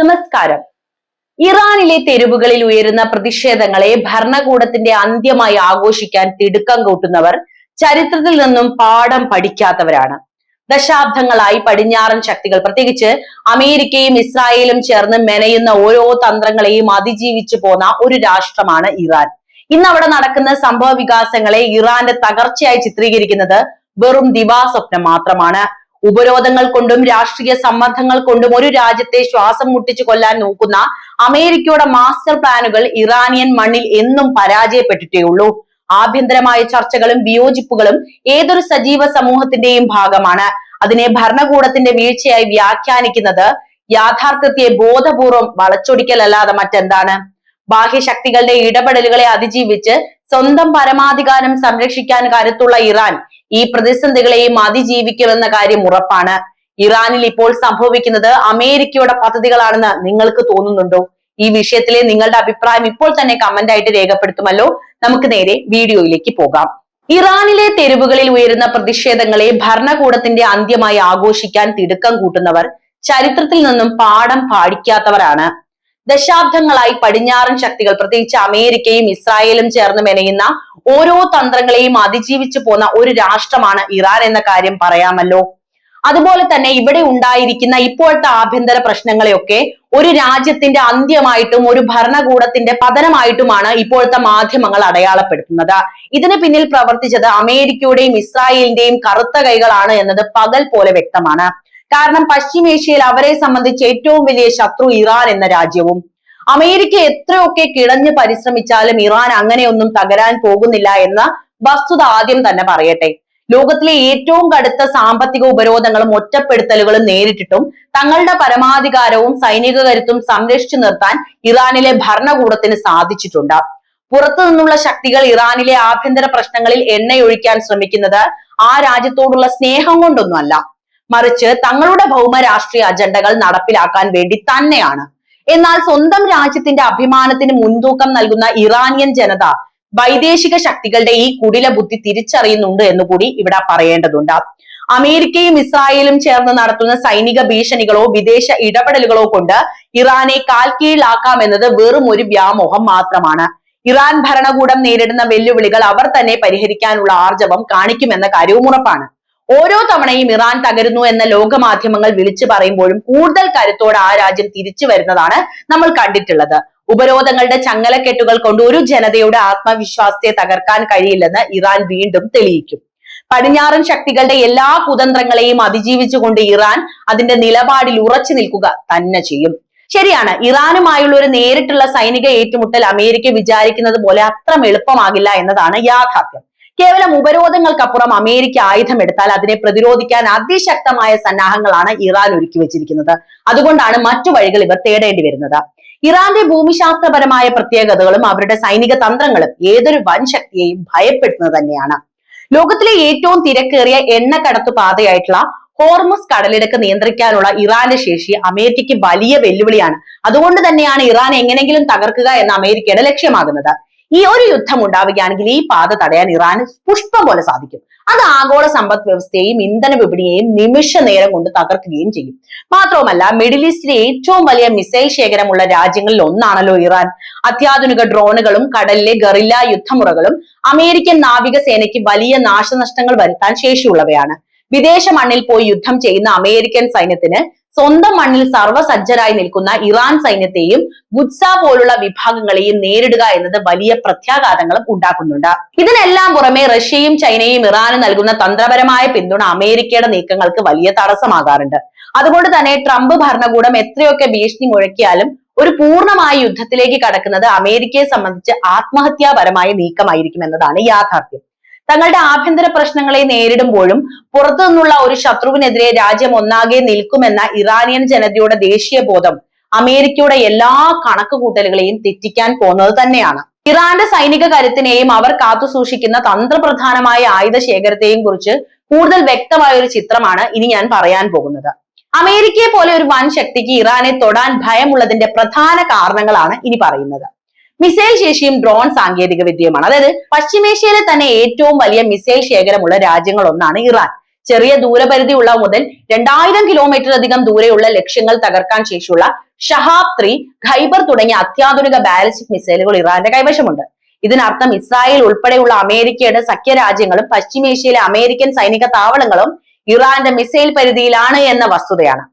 നമസ്കാരം. ഇറാനിലെ തെരുവുകളിൽ ഉയരുന്ന പ്രതിഷേധങ്ങളെ ഭരണകൂടത്തിന്റെ അന്ത്യമായി ആഘോഷിക്കാൻ തിടുക്കം കൂട്ടുന്നവർ ചരിത്രത്തിൽ നിന്നും പാഠം പഠിക്കാത്തവരാണ്. ദശാബ്ദങ്ങളായി പടിഞ്ഞാറൻ ശക്തികൾ പ്രത്യേകിച്ച് അമേരിക്കയും ഇസ്രായേലും ചേർന്ന് മെനയുന്ന ഓരോ തന്ത്രങ്ങളെയും അതിജീവിച്ചു പോന്ന ഒരു രാഷ്ട്രമാണ് ഇറാൻ. ഇന്ന് അവിടെ നടക്കുന്ന സംഭവ വികാസങ്ങളെ ഇറാന്റെ തകർച്ചയായി ചിത്രീകരിക്കുന്നത് വെറും ദിവാസ്വപ്നം മാത്രമാണ്. ഉപരോധങ്ങൾ കൊണ്ടും രാഷ്ട്രീയ സമ്മർദ്ദങ്ങൾ കൊണ്ടും ഒരു രാജ്യത്തെ ശ്വാസം മുട്ടിച്ചു കൊല്ലാൻ നോക്കുന്ന അമേരിക്കയുടെ മാസ്റ്റർ പ്ലാനുകൾ ഇറാനിയൻ മണ്ണിൽ എന്നും പരാജയപ്പെട്ടിട്ടേ ഉള്ളൂ. ആഭ്യന്തരമായ ചർച്ചകളും വിയോജിപ്പുകളും ഏതൊരു സജീവ സമൂഹത്തിന്റെയും ഭാഗമാണ്. അതിനെ ഭരണകൂടത്തിന്റെ വീഴ്ചയായി വ്യാഖ്യാനിക്കുന്നത് യാഥാർത്ഥ്യത്തെ ബോധപൂർവം വളച്ചൊടിക്കലല്ലാതെ മറ്റെന്താണ്? ബാഹ്യശക്തികളുടെ ഇടപെടലുകളെ അതിജീവിച്ച് സ്വന്തം പരമാധികാരം സംരക്ഷിക്കാൻ കരുത്തുള്ള ഇറാൻ ഈ പ്രതിസന്ധികളെയും അതിജീവിക്കുമെന്ന കാര്യം ഉറപ്പാണ്. ഇറാനിൽ ഇപ്പോൾ സംഭവിക്കുന്നത് അമേരിക്കയുടെ പദ്ധതികളാണെന്ന് നിങ്ങൾക്ക് തോന്നുന്നുണ്ടോ? ഈ വിഷയത്തിലെ നിങ്ങളുടെ അഭിപ്രായം ഇപ്പോൾ തന്നെ കമന്റ് ആയിട്ട് രേഖപ്പെടുത്തുമല്ലോ. നമുക്ക് നേരെ വീഡിയോയിലേക്ക് പോകാം. ഇറാനിലെ തെരുവുകളിൽ ഉയരുന്ന പ്രതിഷേധങ്ങളെ ഭരണകൂടത്തിന്റെ അന്ത്യമായി ആഘോഷിക്കാൻ തിടുക്കം കൂട്ടുന്നവർ ചരിത്രത്തിൽ നിന്നും പാഠം പാടിക്കാത്തവരാണ്. ദശാബ്ദങ്ങളായി പടിഞ്ഞാറൻ ശക്തികൾ പ്രത്യേകിച്ച് അമേരിക്കയും ഇസ്രായേലും ചേർന്ന് മെനയുന്ന ഓരോ തന്ത്രങ്ങളെയും അതിജീവിച്ചു പോന്ന ഒരു രാഷ്ട്രമാണ് ഇറാൻ എന്ന കാര്യം പറയാമല്ലോ. അതുപോലെ തന്നെ ഇവിടെ ഉണ്ടായിരിക്കുന്ന ഇപ്പോഴത്തെ ആഭ്യന്തര പ്രശ്നങ്ങളെയൊക്കെ ഒരു രാജ്യത്തിന്റെ അന്ത്യമായിട്ടും ഒരു ഭരണകൂടത്തിന്റെ പതനമായിട്ടുമാണ് ഇപ്പോഴത്തെ മാധ്യമങ്ങൾ അടയാളപ്പെടുത്തുന്നത്. ഇതിന് പിന്നിൽ പ്രവർത്തിച്ചത് അമേരിക്കയുടെയും ഇസ്രായേലിന്റെയും കറുത്ത കൈകളാണ് എന്നത് പകൽ പോലെ വ്യക്തമാണ്. കാരണം പശ്ചിമേഷ്യയിൽ അവരെ സംബന്ധിച്ച് ഏറ്റവും വലിയ ശത്രു ഇറാൻ എന്ന രാജ്യവും. അമേരിക്ക എത്രയൊക്കെ കിടഞ്ഞു പരിശ്രമിച്ചാലും ഇറാൻ അങ്ങനെയൊന്നും തകരാൻ പോകുന്നില്ല എന്ന വസ്തുത ആദ്യം തന്നെ പറയട്ടെ. ലോകത്തിലെ ഏറ്റവും കടുത്ത സാമ്പത്തിക ഉപരോധങ്ങളും ഒറ്റപ്പെടുത്തലുകളും നേരിട്ടിട്ടും തങ്ങളുടെ പരമാധികാരവും സൈനിക കരുത്തും സംരക്ഷിച്ചു നിർത്താൻ ഇറാനിലെ ഭരണകൂടത്തിന് സാധിച്ചിട്ടുണ്ട്. പുറത്തു നിന്നുള്ള ശക്തികൾ ഇറാനിലെ ആഭ്യന്തര പ്രശ്നങ്ങളിൽ എണ്ണയൊഴിക്കാൻ ശ്രമിക്കുന്നത് ആ രാജ്യത്തോടുള്ള സ്നേഹം കൊണ്ടൊന്നുമല്ല. മറിച്ച് തങ്ങളുടെ ഭൗമ രാഷ്ട്രീയ അജണ്ടകൾ നടപ്പിലാക്കാൻ വേണ്ടി തന്നെയാണ്. എന്നാൽ സ്വന്തം രാജ്യത്തിന്റെ അഭിമാനത്തിന് മുൻതൂക്കം നൽകുന്ന ഇറാനിയൻ ജനത വൈദേശിക ശക്തികളുടെ ഈ കുടില ബുദ്ധി തിരിച്ചറിയുന്നുണ്ട് എന്ന് കൂടി ഇവിടെ പറയേണ്ടതുണ്ട്. അമേരിക്കയും ഇസ്രായേലും ചേർന്ന് നടത്തുന്ന സൈനിക ഭീഷണികളോ വിദേശ ഇടപെടലുകളോ കൊണ്ട് ഇറാനെ കാൽ കീഴിലാക്കാമെന്നത് വെറും ഒരു വ്യാമോഹം മാത്രമാണ്. ഇറാൻ ഭരണകൂടം നേരിടുന്ന വെല്ലുവിളികൾ അവർ തന്നെ പരിഹരിക്കാനുള്ള ആർജവം കാണിക്കുമെന്ന കാര്യവും ഉറപ്പാണ്. ഓരോ തവണയും ഇറാൻ തകരുന്നു എന്ന ലോകമാധ്യമങ്ങൾ വിളിച്ചു പറയുമ്പോഴും കൂടുതൽ കരുത്തോടെ ആ രാജ്യം തിരിച്ചു വരുന്നതാണ് നമ്മൾ കണ്ടിട്ടുള്ളത്. ഉപരോധങ്ങളുടെ ചങ്ങലക്കെട്ടുകൾ കൊണ്ട് ഒരു ജനതയുടെ ആത്മവിശ്വാസത്തെ തകർക്കാൻ കഴിയില്ലെന്ന് ഇറാൻ വീണ്ടും തെളിയിക്കും. പടിഞ്ഞാറൻ ശക്തികളുടെ എല്ലാ കുതന്ത്രങ്ങളെയും അതിജീവിച്ചുകൊണ്ട് ഇറാൻ അതിന്റെ നിലപാടിൽ ഉറച്ചു നിൽക്കുക തന്നെ ചെയ്യും. ശരിയാണ് ഇറാനുമായുള്ള ഒരു നേരിട്ടുള്ള സൈനിക ഏറ്റുമുട്ടൽ അമേരിക്ക വിചാരിക്കുന്നത് പോലെ അത്ര എളുപ്പമാകില്ല എന്നതാണ് യാഥാർത്ഥ്യം. കേവലം ഉപരോധങ്ങൾക്കപ്പുറം അമേരിക്ക ആയുധം ആയുധമെടുത്താൽ അതിനെ പ്രതിരോധിക്കാൻ അതിശക്തമായ സന്നാഹങ്ങളാണ് ഇറാൻ ഒരുക്കി വെച്ചിരിക്കുന്നത്. അതുകൊണ്ടാണ് മറ്റു വഴികൾ ഇവർ തേടേണ്ടി വരുന്നത്. ഇറാന്റെ ഭൂമിശാസ്ത്രപരമായ പ്രത്യേകതകളും അവരുടെ സൈനിക തന്ത്രങ്ങളും ഏതൊരു വൻ ശക്തിയെയും ഭയപ്പെടുന്നത് തന്നെയാണ്. ലോകത്തിലെ ഏറ്റവും തിരക്കേറിയ എണ്ണ കടത്തു പാതയായിട്ടുള്ള ഹോർമസ് കടലിടുക്ക് നിയന്ത്രിക്കാനുള്ള ഇറാന്റെ ശേഷി അമേരിക്കയ്ക്ക് വലിയ വെല്ലുവിളിയാണ്. അതുകൊണ്ട് തന്നെയാണ് ഇറാൻ എങ്ങനെങ്കിലും തകർക്കുക എന്ന അമേരിക്കയുടെ ലക്ഷ്യമാകുന്നത്. ഈ ഒരു യുദ്ധം ഉണ്ടാവുകയാണെങ്കിൽ ഈ പാത തടയാൻ ഇറാന് പുഷ്പം പോലെ സാധിക്കും. അത് ആഗോള സമ്പദ് വ്യവസ്ഥയെയും ഇന്ധന വിപണിയെയും നിമിഷ നേരം കൊണ്ട് തകർക്കുകയും ചെയ്യും. മാത്രവുമല്ല മിഡിൽ ഈസ്റ്റിലെ ഏറ്റവും വലിയ മിസൈൽ ശേഖരമുള്ള രാജ്യങ്ങളിൽ ഒന്നാണല്ലോ ഇറാൻ. അത്യാധുനിക ഡ്രോണുകളും കടലിലെ ഗറില്ല യുദ്ധമുറകളും അമേരിക്കൻ നാവികസേനയ്ക്ക് വലിയ നാശനഷ്ടങ്ങൾ വരുത്താൻ ശേഷിയുള്ളവയാണ്. വിദേശ മണ്ണിൽ പോയി യുദ്ധം ചെയ്യുന്ന അമേരിക്കൻ സൈന്യത്തിന് സ്വന്തം മണ്ണിൽ സർവസജ്ജരായി നിൽക്കുന്ന ഇറാൻ സൈന്യത്തെയും ഗുഡ്സ പോലുള്ള വിഭാഗങ്ങളെയും നേരിടുക എന്നത് വലിയ പ്രത്യാഘാതങ്ങളും ഉണ്ടാക്കുന്നുണ്ട്. ഇതിനെല്ലാം പുറമെ റഷ്യയും ചൈനയും ഇറാനും നൽകുന്ന തന്ത്രപരമായ പിന്തുണ അമേരിക്കയുടെ നീക്കങ്ങൾക്ക് വലിയ തടസ്സമാകാറുണ്ട്. അതുകൊണ്ട് തന്നെ ട്രംപ് ഭരണകൂടം എത്രയൊക്കെ ഭീഷണി മുഴക്കിയാലും ഒരു പൂർണമായ യുദ്ധത്തിലേക്ക് കടക്കുന്നത് അമേരിക്കയെ സംബന്ധിച്ച് ആത്മഹത്യാപരമായ നീക്കമായിരിക്കും എന്നതാണ് യാഥാർത്ഥ്യം. തങ്ങളുടെ ആഭ്യന്തര പ്രശ്നങ്ങളെ നേരിടുമ്പോഴും പുറത്തു നിന്നുള്ള ഒരു ശത്രുവിനെതിരെ രാജ്യം ഒന്നാകെ നിൽക്കുമെന്ന ഇറാനിയൻ ജനതയുടെ ദേശീയ ബോധം അമേരിക്കയുടെ എല്ലാ കണക്കുകൂട്ടലുകളെയും തെറ്റിക്കാൻ പോകുന്നത് തന്നെയാണ്. ഇറാന്റെ സൈനിക കരുത്തിനെയും അവർ കാത്തു സൂക്ഷിക്കുന്ന തന്ത്രപ്രധാനമായ ആയുധ ശേഖരത്തെയും കുറിച്ച് കൂടുതൽ വ്യക്തമായ ഒരു ചിത്രമാണ് ഇനി ഞാൻ പറയാൻ പോകുന്നത്. അമേരിക്കയെ പോലെ ഒരു വൻ ശക്തിക്ക് ഇറാനെ തൊടാൻ ഭയമുള്ളതിന്റെ പ്രധാന കാരണങ്ങളാണ് ഇനി പറയുന്നത്. മിസൈൽ ശേഷിയും ഡ്രോൺ സാങ്കേതിക വിദ്യയുമാണ്. അതായത് പശ്ചിമേഷ്യയിലെ തന്നെ ഏറ്റവും വലിയ മിസൈൽ ശേഖരമുള്ള രാജ്യങ്ങൾ ഒന്നാണ് ഇറാൻ. ചെറിയ ദൂരപരിധിയുള്ള മുതൽ രണ്ടായിരം കിലോമീറ്റർ അധികം ദൂരെയുള്ള ലക്ഷ്യങ്ങൾ തകർക്കാൻ ശേഷിയുള്ള ഷഹാബ് ത്രീ ഖൈബർ തുടങ്ങിയ അത്യാധുനിക ബാലിസ്റ്റിക് മിസൈലുകൾ ഇറാന്റെ കൈവശമുണ്ട്. ഇതിനർത്ഥം ഇസ്രായേൽ ഉൾപ്പെടെയുള്ള അമേരിക്കയുടെ സഖ്യരാജ്യങ്ങളും പശ്ചിമേഷ്യയിലെ അമേരിക്കൻ സൈനിക താവളങ്ങളും ഇറാന്റെ മിസൈൽ പരിധിയിലാണ് എന്ന വസ്തുതയാണ്.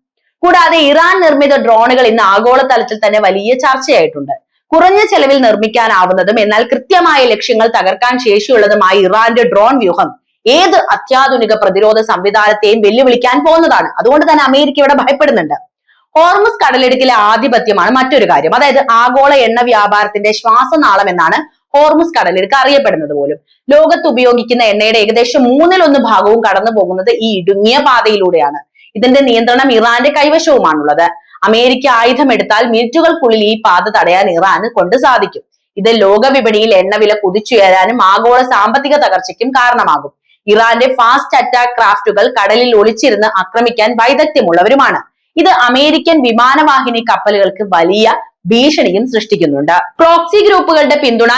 കൂടാതെ ഇറാൻ നിർമ്മിത ഡ്രോണുകൾ ഇന്ന് ആഗോളതലത്തിൽ തന്നെ വലിയ ചർച്ചയായിട്ടുണ്ട്. കുറഞ്ഞ ചെലവിൽ നിർമ്മിക്കാനാവുന്നതും എന്നാൽ കൃത്യമായ ലക്ഷ്യങ്ങൾ തകർക്കാൻ ശേഷിയുള്ളതുമായ ഇറാന്റെ ഡ്രോൺ വ്യൂഹം ഏത് അത്യാധുനിക പ്രതിരോധ സംവിധാനത്തെയും വെല്ലുവിളിക്കാൻ പോകുന്നതാണ്. അതുകൊണ്ട് തന്നെ അമേരിക്ക ഇവിടെ ഭയപ്പെടുന്നുണ്ട്. ഹോർമുസ് കടലിടുക്കിലെ ആധിപത്യമാണ് മറ്റൊരു കാര്യം. അതായത് ആഗോള എണ്ണ വ്യാപാരത്തിന്റെ ശ്വാസനാളം എന്നാണ് ഹോർമുസ് കടലിടുക്ക് അറിയപ്പെടുന്നത് പോലും. ലോകത്ത് ഉപയോഗിക്കുന്ന എണ്ണയുടെ ഏകദേശം മൂന്നിലൊന്ന് ഭാഗവും കടന്നു പോകുന്നത് ഈ ഇടുങ്ങിയ പാതയിലൂടെയാണ്. ഇതിന്റെ നിയന്ത്രണം ഇറാന്റെ കൈവശവുമാണുള്ളത്. അമേരിക്ക ആയുധമെടുത്താൽ മിനിറ്റുകൾക്കുള്ളിൽ ഈ പാത തടയാൻ ഇറാന് കൊണ്ട് സാധിക്കും. ഇത് ലോകവിപണിയിൽ എണ്ണവില കുതിച്ചുയരാനും ആഗോള സാമ്പത്തിക തകർച്ചയ്ക്കും കാരണമാകും. ഇറാന്റെ ഫാസ്റ്റ് അറ്റാക്ക് ക്രാഫ്റ്റുകൾ കടലിൽ ഒളിച്ചിരുന്ന് ആക്രമിക്കാൻ വൈദഗ്ധ്യമുള്ളവരുമാണ്. ഇത് അമേരിക്കൻ വിമാനവാഹിനി കപ്പലുകൾക്ക് വലിയ ഭീഷണിയും സൃഷ്ടിക്കുന്നുണ്ട്. പ്രോക്സി ഗ്രൂപ്പുകളുടെ പിന്തുണ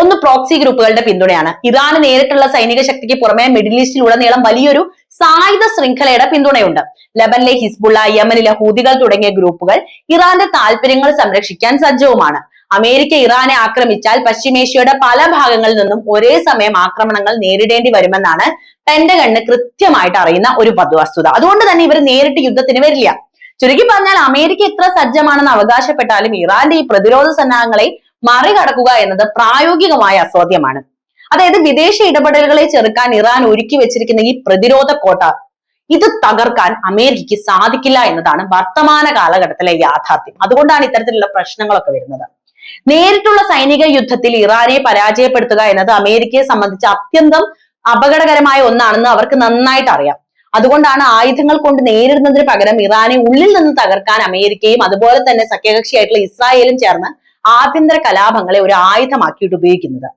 ഒന്ന് പ്രോക്സി ഗ്രൂപ്പുകളുടെ പിന്തുണയാണ്. ഇറാന് നേരിട്ടുള്ള സൈനിക ശക്തിക്ക് പുറമെ മിഡിൽ ഈസ്റ്റിലുടനീളം വലിയൊരു സായുധ ശൃംഖലയുടെ പിന്തുണയുണ്ട്. ലബനിലെ ഹിസ്ബുള്ള യമനിലെ ഹൂതികൾ തുടങ്ങിയ ഗ്രൂപ്പുകൾ ഇറാന്റെ താല്പര്യങ്ങൾ സംരക്ഷിക്കാൻ സജ്ജവുമാണ്. അമേരിക്ക ഇറാനെ ആക്രമിച്ചാൽ പശ്ചിമേഷ്യയുടെ പല ഭാഗങ്ങളിൽ നിന്നും ഒരേ സമയം ആക്രമണങ്ങൾ നേരിടേണ്ടി വരുമെന്നാണ് പെന്റഗണ് കൃത്യമായിട്ട് അറിയുന്ന ഒരു വസ്തുത അതുകൊണ്ട് തന്നെ ഇവർ നേരിട്ട് യുദ്ധത്തിന് വരില്ല. ചുരുക്കി പറഞ്ഞാൽ അമേരിക്ക എത്ര സജ്ജമാണെന്ന് അവകാശപ്പെട്ടാലും ഇറാന്റെ ഈ പ്രതിരോധ സന്നാഹങ്ങളെ മറികടക്കുക എന്നത് പ്രായോഗികമായ അസാധ്യമാണ്. അതായത് വിദേശ ഇടപെടലുകളെ ചെറുക്കാൻ ഇറാൻ ഒരുക്കി വെച്ചിരിക്കുന്ന ഈ പ്രതിരോധ കോട്ട ഇത് തകർക്കാൻ അമേരിക്കയ്ക്ക് സാധിക്കില്ല എന്നതാണ് വർത്തമാന കാലഘട്ടത്തിലെ യാഥാർത്ഥ്യം. അതുകൊണ്ടാണ് ഇത്തരത്തിലുള്ള പ്രശ്നങ്ങളൊക്കെ വരുന്നത്. നേരിട്ടുള്ള സൈനിക യുദ്ധത്തിൽ ഇറാനെ പരാജയപ്പെടുത്തുക എന്നത് അമേരിക്കയെ സംബന്ധിച്ച് അത്യന്തം അപകടകരമായ ഒന്നാണെന്ന് അവർക്ക് നന്നായിട്ട് അറിയാം. അതുകൊണ്ടാണ് ആയുധങ്ങൾ കൊണ്ട് നേരിടുന്നതിന് പകരം ഇറാനെ ഉള്ളിൽ നിന്ന് തകർക്കാൻ അമേരിക്കയും അതുപോലെ തന്നെ സഖ്യകക്ഷിയായിട്ടുള്ള ഇസ്രായേലും ചേർന്ന് ആഭ്യന്തര കലാപങ്ങളെ ഒരു ആയുധമാക്കിയിട്ട് ഉപയോഗിക്കുന്നത്.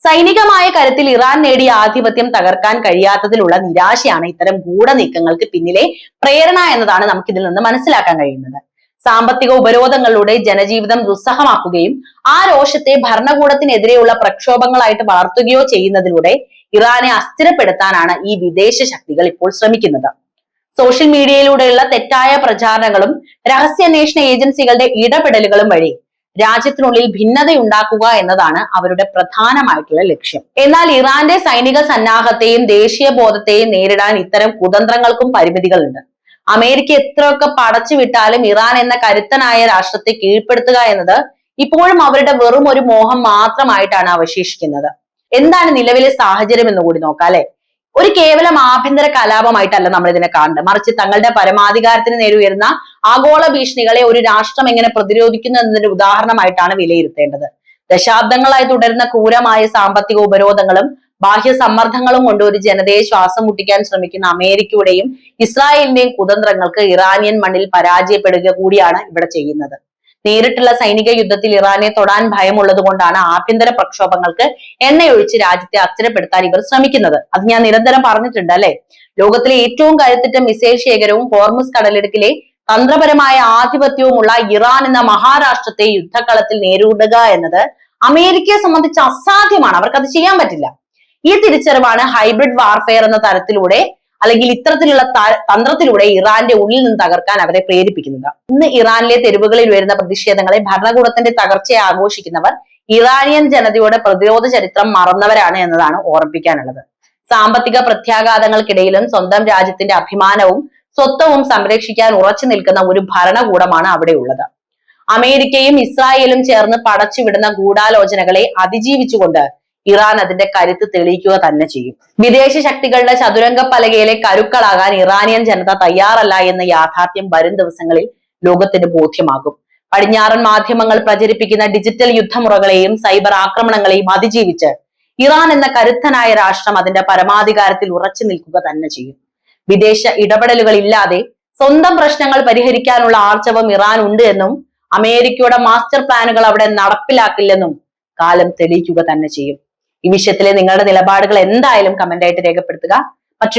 സൈനികമായ കരുത്തിൽ ഇറാൻ നേടിയ ആധിപത്യം തകർക്കാൻ കഴിയാത്തതിലുള്ള നിരാശയാണ് ഇത്തരം ഗൂഢനീക്കങ്ങൾക്ക് പിന്നിലെ പ്രേരണ എന്നതാണ് നമുക്ക് ഇതിൽ നിന്ന് മനസ്സിലാക്കാൻ കഴിയുന്നത്. സാമ്പത്തിക ഉപരോധങ്ങളിലൂടെ ജനജീവിതം ദുസ്സഹമാക്കുകയും ആ രോഷത്തെ ഭരണകൂടത്തിനെതിരെയുള്ള പ്രക്ഷോഭങ്ങളായിട്ട് വളർത്തുകയോ ചെയ്യുന്നതിലൂടെ ഇറാനെ അസ്ഥിരപ്പെടുത്താനാണ് ഈ വിദേശ ശക്തികൾ ഇപ്പോൾ ശ്രമിക്കുന്നത്. സോഷ്യൽ മീഡിയയിലൂടെയുള്ള തെറ്റായ പ്രചാരണങ്ങളും രഹസ്യാന്വേഷണ ഏജൻസികളുടെ ഇടപെടലുകളും വഴി രാജ്യത്തിനുള്ളിൽ ഭിന്നതയുണ്ടാക്കുക എന്നതാണ് അവരുടെ പ്രധാനമായിട്ടുള്ള ലക്ഷ്യം. എന്നാൽ ഇറാന്റെ സൈനിക സന്നാഹത്തെയും ദേശീയ ബോധത്തെയും നേരിടാൻ ഇത്തരം കുതന്ത്രങ്ങൾക്കും പരിമിതികളുണ്ട്. അമേരിക്ക എത്രയൊക്കെ പടച്ചു വിട്ടാലും ഇറാൻ എന്ന കരുത്തനായ രാഷ്ട്രത്തെ കീഴ്പ്പെടുത്തുക എന്നത് ഇപ്പോഴും അവരുടെ വെറും ഒരു മോഹം മാത്രമായിട്ടാണ് അവശേഷിക്കുന്നത്. എന്താണ് നിലവിലെ സാഹചര്യം എന്ന് കൂടി നോക്കാം അല്ലെ? ഒരു കേവലം ആഭ്യന്തര കലാപമായിട്ടല്ല നമ്മൾ ഇതിനെ കാണുന്നത്. മറിച്ച് തങ്ങളുടെ പരമാധികാരത്തിന് നേരെ ഉയരുന്ന ആഗോള ഭീഷണികളെ ഒരു രാഷ്ട്രം എങ്ങനെ പ്രതിരോധിക്കുന്നു എന്നതിന്റെ ഉദാഹരണമായിട്ടാണ് വിലയിരുത്തേണ്ടത്. ദശാബ്ദങ്ങളായി തുടരുന്ന ക്രൂരമായ സാമ്പത്തിക ഉപരോധങ്ങളും ബാഹ്യ സമ്മർദ്ദങ്ങളും കൊണ്ട് ഒരു ജനതയെ ശ്വാസം മുട്ടിക്കാൻ ശ്രമിക്കുന്ന അമേരിക്കയുടെയും ഇസ്രായേലിന്റെയും കുതന്ത്രങ്ങൾക്ക് ഇറാനിയൻ മണ്ണിൽ പരാജയപ്പെടുക കൂടിയാണ് ഇവിടെ ചെയ്യുന്നത്. നേരിട്ടുള്ള സൈനിക യുദ്ധത്തിൽ ഇറാനെ തൊടാൻ ഭയമുള്ളത് കൊണ്ടാണ് ആഭ്യന്തര പ്രക്ഷോഭങ്ങൾക്ക് എണ്ണയൊഴിച്ച് രാജ്യത്തെ അസ്ഥിരപ്പെടുത്താൻ ഇവർ ശ്രമിക്കുന്നത്. അത് ഞാൻ നിരന്തരം പറഞ്ഞിട്ടുണ്ട് അല്ലെ? ലോകത്തിലെ ഏറ്റവും കരുത്തിട്ട മിസൈൽ ശേഖരവും ഹോർമുസ് കടലിടുക്കിലെ തന്ത്രപരമായ ആധിപത്യവുമുള്ള ഇറാൻ എന്ന മഹാരാഷ്ട്രത്തെ യുദ്ധക്കളത്തിൽ നേരിടുക എന്നത് അമേരിക്കയെ സംബന്ധിച്ച് അസാധ്യമാണ്. അവർക്ക് അത് ചെയ്യാൻ പറ്റില്ല. ഈ തിരിച്ചറിവാണ് ഹൈബ്രിഡ് വാർഫെയർ എന്ന തരത്തിലൂടെ അല്ലെങ്കിൽ ഇത്തരത്തിലുള്ള തന്ത്രത്തിലൂടെ ഇറാന്റെ ഉള്ളിൽ നിന്ന് തകർക്കാൻ അവരെ പ്രേരിപ്പിക്കുന്നത് ഇന്ന് ഇറാനിലെ തെരുവുകളിൽ വരുന്ന പ്രതിഷേധങ്ങളെ ഭരണകൂടത്തിന്റെ തകർച്ചയെ ആഘോഷിക്കുന്നവർ ഇറാനിയൻ ജനതയുടെ പ്രതിരോധ ചരിത്രം മറന്നവരാണ് എന്നതാണ് ഓർമ്മിപ്പിക്കാനുള്ളത്. സാമ്പത്തിക പ്രത്യാഘാതങ്ങൾക്കിടയിലും സ്വന്തം രാജ്യത്തിന്റെ അഭിമാനവും സ്വത്വവും സംരക്ഷിക്കാൻ ഉറച്ചു നിൽക്കുന്ന ഒരു ഭരണകൂടമാണ് അവിടെ ഉള്ളത്. അമേരിക്കയും ഇസ്രായേലും ചേർന്ന് പടച്ചുവിടുന്ന ഗൂഢാലോചനകളെ അതിജീവിച്ചുകൊണ്ട് ഇറാൻ അതിന്റെ കരുത്ത് തെളിയിക്കുക തന്നെ ചെയ്യും. വിദേശ ശക്തികളുടെ ചതുരംഗ പലകയിലെ കരുക്കളാകാൻ ഇറാനിയൻ ജനത തയ്യാറല്ല എന്ന യാഥാർത്ഥ്യം വരും ദിവസങ്ങളിൽ ലോകത്തിന് ബോധ്യമാകും. പടിഞ്ഞാറൻ മാധ്യമങ്ങൾ പ്രചരിപ്പിക്കുന്ന ഡിജിറ്റൽ യുദ്ധമുറകളെയും സൈബർ ആക്രമണങ്ങളെയും അതിജീവിച്ച് ഇറാൻ എന്ന കരുത്തനായ രാഷ്ട്രം അതിന്റെ പരമാധികാരത്തിൽ ഉറച്ചു നിൽക്കുക തന്നെ ചെയ്യും. വിദേശ ഇടപെടലുകൾ ഇല്ലാതെ സ്വന്തം പ്രശ്നങ്ങൾ പരിഹരിക്കാനുള്ള ആർജവം ഇറാൻ ഉണ്ട് എന്നും അമേരിക്കയുടെ മാസ്റ്റർ പ്ലാനുകൾ അവിടെ നടപ്പിലാക്കില്ലെന്നും കാലം തെളിയിക്കുക തന്നെ ചെയ്യും. ഈ വിഷയത്തിലെ നിങ്ങളുടെ നിലപാടുകൾ എന്തായാലും കമന്റ് ആയിട്ട് രേഖപ്പെടുത്തുക.